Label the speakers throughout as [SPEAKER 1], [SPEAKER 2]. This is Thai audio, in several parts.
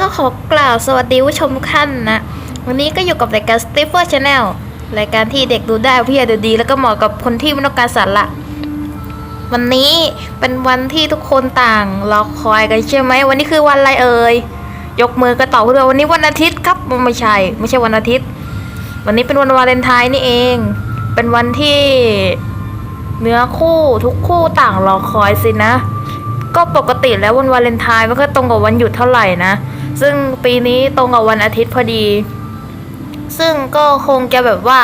[SPEAKER 1] ก็ขอกล่าวสวัสดีผู้ชมทุกท่านนะ วันนี้ก็อยู่กับรายการ s t e f e r Channel รายการที่เด็กดูได้พี่ดูดี แล้วก็เหมาะกับคนที่ไม่ต้องการสาระวันนี้เป็นวันที่ทุกคนต่างรอคอยกันใช่ไหม วันนี้คือวันอะไรเอ่ย ยกมือก็ตอบด้วยวันนี้วันอาทิตย์ครับไม่ใช่ ไม่ใช่วันอาทิตย์ วันนี้เป็นวันวาเลนไทน์นี่เอง เป็นวันที่เนื้อคู่ทุกคู่ต่างรอคอยสินะ ก็ปกติแล้ววันวาเลนไทน์มันก็ตรงกับวันหยุดเท่าไหร่นะ ซึ่งปีนี้ตรงกับวันอาทิตย์พอดี ซึ่งก็คงจะแบบว่า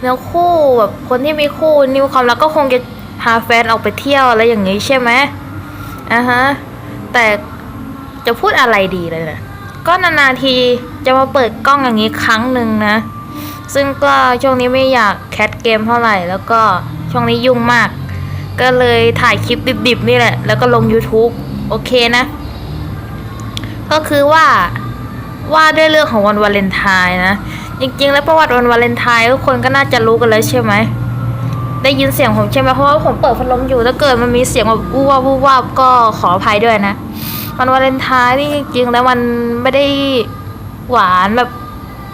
[SPEAKER 1] เนื้อคู่แบบคนที่มีคู่นิวความรักก็คงจะพาแฟนออกไปเที่ยวอะไรอย่างนี้ใช่ไหมอะฮะ แต่จะพูดอะไรดีเลยนะก็นานๆทีจะมาเปิดกล้องอย่างนี้ครั้งหนึ่งนะ ซึ่งก็ช่วงนี้ไม่อยากแคสเกมเท่าไหร่ แล้วก็ช่วงนี้ยุ่งมาก ก็เลยถ่ายคลิปดิบๆนี่แหละ แล้วก็ลง YouTube โอเคนะ ก็คือว่าว่าด้วยเรื่องของวันวาเลนไทน์นะ จริงๆ แล้วประวัติวันวาเลนไทน์ทุกคนก็น่าจะรู้กันแล้วใช่ไหม ได้ยินเสียงผมใช่ไหมเพราะว่าผมเปิดพัดลมอยู่ถ้าเกิดมันมีเสียงแบบวูบวาบวูบวาบก็ขออภัยด้วยนะ วันวาเลนไทน์นี่จริงๆ แล้วมันไม่ได้หวานแบบ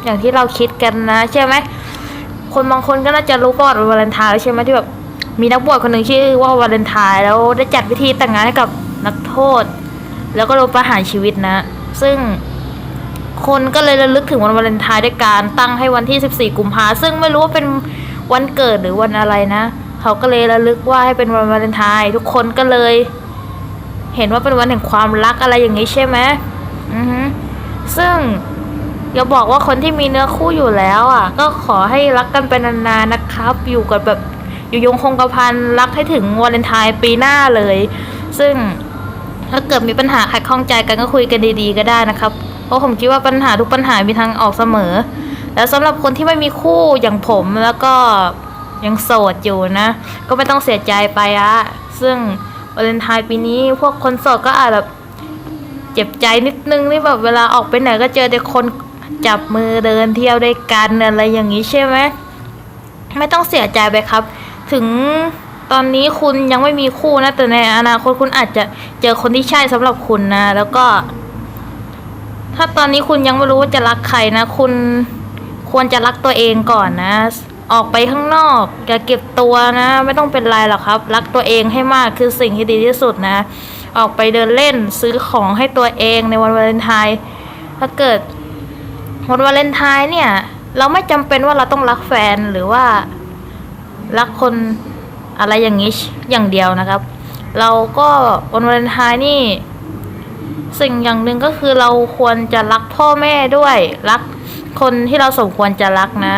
[SPEAKER 1] อย่างที่เราคิดกันนะ ใช่ไหมคนบางคนก็น่าจะรู้ประวัติวันวาเลนไทน์แล้วใช่ไหมที่แบบมีนักบวชคนหนึ่งชื่อว่าวาเลนไทน์แล้วได้จัดพิธีแต่งงานให้กับนักโทษ แล้วก็โดนประหารชีวิตนะ ซึ่งคนก็เลยระลึกถึงวันวาเลนไทน์ด้วยการตั้งให้วันที่ 14 กุมภาซึ่งไม่รู้ว่าเป็นวันเกิดหรือวันอะไรนะ เขาก็เลยระลึกว่าให้เป็นวันวาเลนไทน์ทุกคนก็เลย เห็นว่าเป็นวันแห่งความรักอะไรอย่างนี้ใช่ไหมอือฮึซึ่งอย่าบอกว่าคนที่มีเนื้อคู่อยู่แล้วอะ ก็ขอให้รักกันไปนานๆนะครับ อยู่กันแบบอยู่ยงคงกระพันรักให้ถึงวาเลนไทน์ปีหน้าเลย ซึ่ง ถ้าเกิดมีปัญหาขัดข้องใจกันก็คุยกันดีๆ ก็ได้นะครับ เพราะผมคิดว่าปัญหาทุกปัญหามีทางออกเสมอ แล้วสำหรับคนที่ไม่มีคู่อย่างผมแล้วก็ยังโสดอยู่นะ ก็ไม่ต้องเสียใจไปอะซึ่งวาเลนไทน์ปีนี้พวกคนโสดก็อาจแบบเจ็บใจนิดนึงนี่แบบเวลาออกไปไหนก็เจอแต่คนจับมือเดินเที่ยวด้วยกันอะไรอย่างนี้ใช่ไหมไม่ต้องเสียใจไปครับ ถึง ตอนนี้คุณยังไม่มีคู่นะ แต่ในอนาคตคุณอาจจะเจอคนที่ใช่สำหรับคุณนะ แล้วก็ ถ้าตอนนี้คุณยังไม่รู้ว่าจะรักใครนะ คุณควรจะรักตัวเองก่อนนะ ออกไปข้างนอกอย่าเก็บตัวนะ ไม่ต้องเป็นไรหรอกครับ รักตัวเองให้มากคือสิ่งที่ดีที่สุดนะ ออกไปเดินเล่นซื้อของให้ตัวเองในวันวาเลนไทน์ถ้าเกิดวันวาเลนไทน์เนี่ย เราไม่จำเป็นว่าเราต้องรักแฟนหรือว่ารักคน อะไรอย่างนี้อย่างเดียวนะครับ เราก็วันวาเลนไทน์นี่ สิ่งอย่างหนึ่งก็คือเราควรจะรักพ่อแม่ด้วย รักคนที่เราสมควรจะรักนะ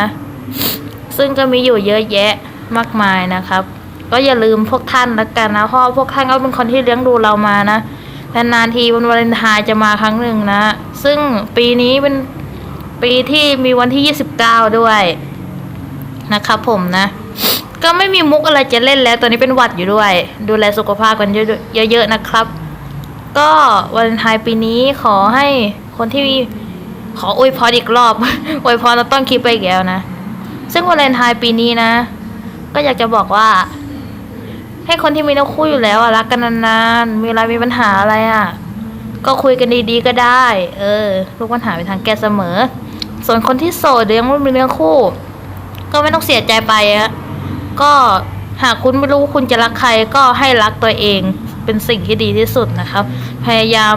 [SPEAKER 1] ซึ่งก็มีอยู่เยอะแยะมากมายนะครับ ก็อย่าลืมพวกท่านละกันนะเพราะว่าพวกท่านก็เป็นคนที่เลี้ยงดูเรามานะนานๆทีวันวาเลนไทน์จะมาครั้งหนึ่งนะ ซึ่งปีนี้เป็นปีที่มีวันที่ 29 ด้วยนะครับผมนะ ก็ไม่มีมุกอะไรจะเล่นแล้วตอนนี้เป็นหวัดอยู่ด้วย ดูแลสุขภาพกันเยอะๆนะครับ ก็วาเลนไทน์ปีนี้ขอให้คนที่มีขออวยพรอีกรอบ อวยพรเราต้องคลิปไปอีกแล้วนะ ซึ่งวาเลนไทน์ปีนี้นะ ก็อยากจะบอกว่า ให้คนที่มีนื้อคู่อยู่แล้วอะรักกันนานๆ มีอะไรมีปัญหาอะไรอะก็คุยกันดีๆก็ได้ เออทุกปัญหาเป็นทางแก้เสมอ ส่วนคนที่โสดหรือยังไม่มีเนื้องคู่ ก็ไม่ต้องเสียใจไปอะ ก็หากคุณไม่รู้ว่าคุณจะรักใครก็ให้รักตัวเองเป็นสิ่งที่ดีที่สุดนะครับ พยายาม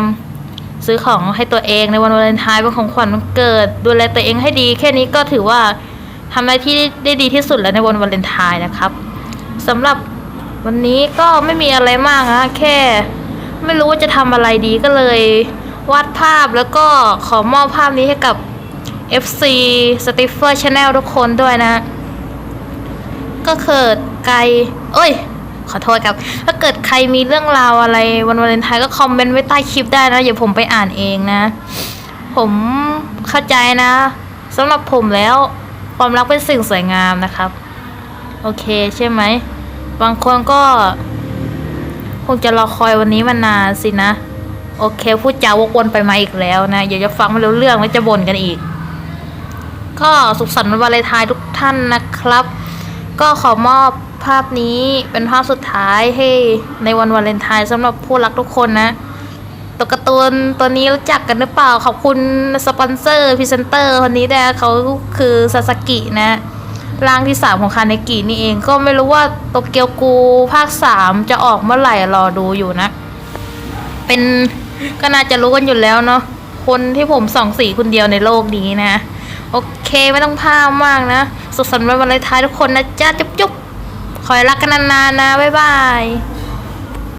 [SPEAKER 1] ซื้อของให้ตัวเองในวันวาเลนไทน์เป็นของขวัญวันเกิด ดูแลตัวเองให้ดี แค่นี้ก็ถือว่าทำอะไรที่ได้ดีที่สุดแล้วในวันวาเลนไทน์นะครับสำหรับวันนี้ก็ไม่มีอะไรมากนะแค่ ไม่รู้ว่าจะทำอะไรดีก็เลยวาดภาพแล้วก็ขอมอบภาพนี้ให้กับ FC s t i f f e r Channel ทุกคนด้วยนะ ก็เกิดไกลเอ้ย ขอโทษครับ ถ้าเกิดใครมีเรื่องราวอะไรวันวาเลนไทน์ก็คอมเมนต์ไว้ใต้คลิปได้นะอย่าผมไปอ่านเองนะ ผมเข้าใจนะสำหรับผมแล้วความรักเป็นสิ่งสวยงามนะครับ โอเคใช่ไหม บางคนก็ คงจะรอคอยวันนี้มานานสินะ โอเค พูดจาวกวนไปมาอีกแล้วนะอย่าจะฟังไม่รู้เรื่องแล้วจะบ่นกันอีก ก็สุขสันต์วันวาเลนไทน์ทุกท่านนะครับ ก็ขอมอบภาพนี้เป็นภาพสุดท้ายให้ในวันวาเลนไทน์สำหรับผู้รักทุกคนนะตัวการ์ตูนตัวนี้รู้จักกันหรือเปล่า ขอบคุณสปอนเซอร์พรีเซนเตอร์คนนี้แดเขาคือซาสกินะร่างที่สามของคาเนกินี่เองก็ไม่รู้ว่าโตเกียวกูภาคสามจะออกเมื่อไหร่รอดูอยู่นะ เป็นก็น่าจะรู้กันอยู่แล้วเนาะคนที่ผมส่องสีคนเดียวในโลกนี้นะ โอเคไม่ต้องพามมากนะ สุขสันต์วันวาเลนไทน์ทุกคนนะจ้าจุ๊บจุ๊บคอยรักกันนานๆนะ บ๊ายบาย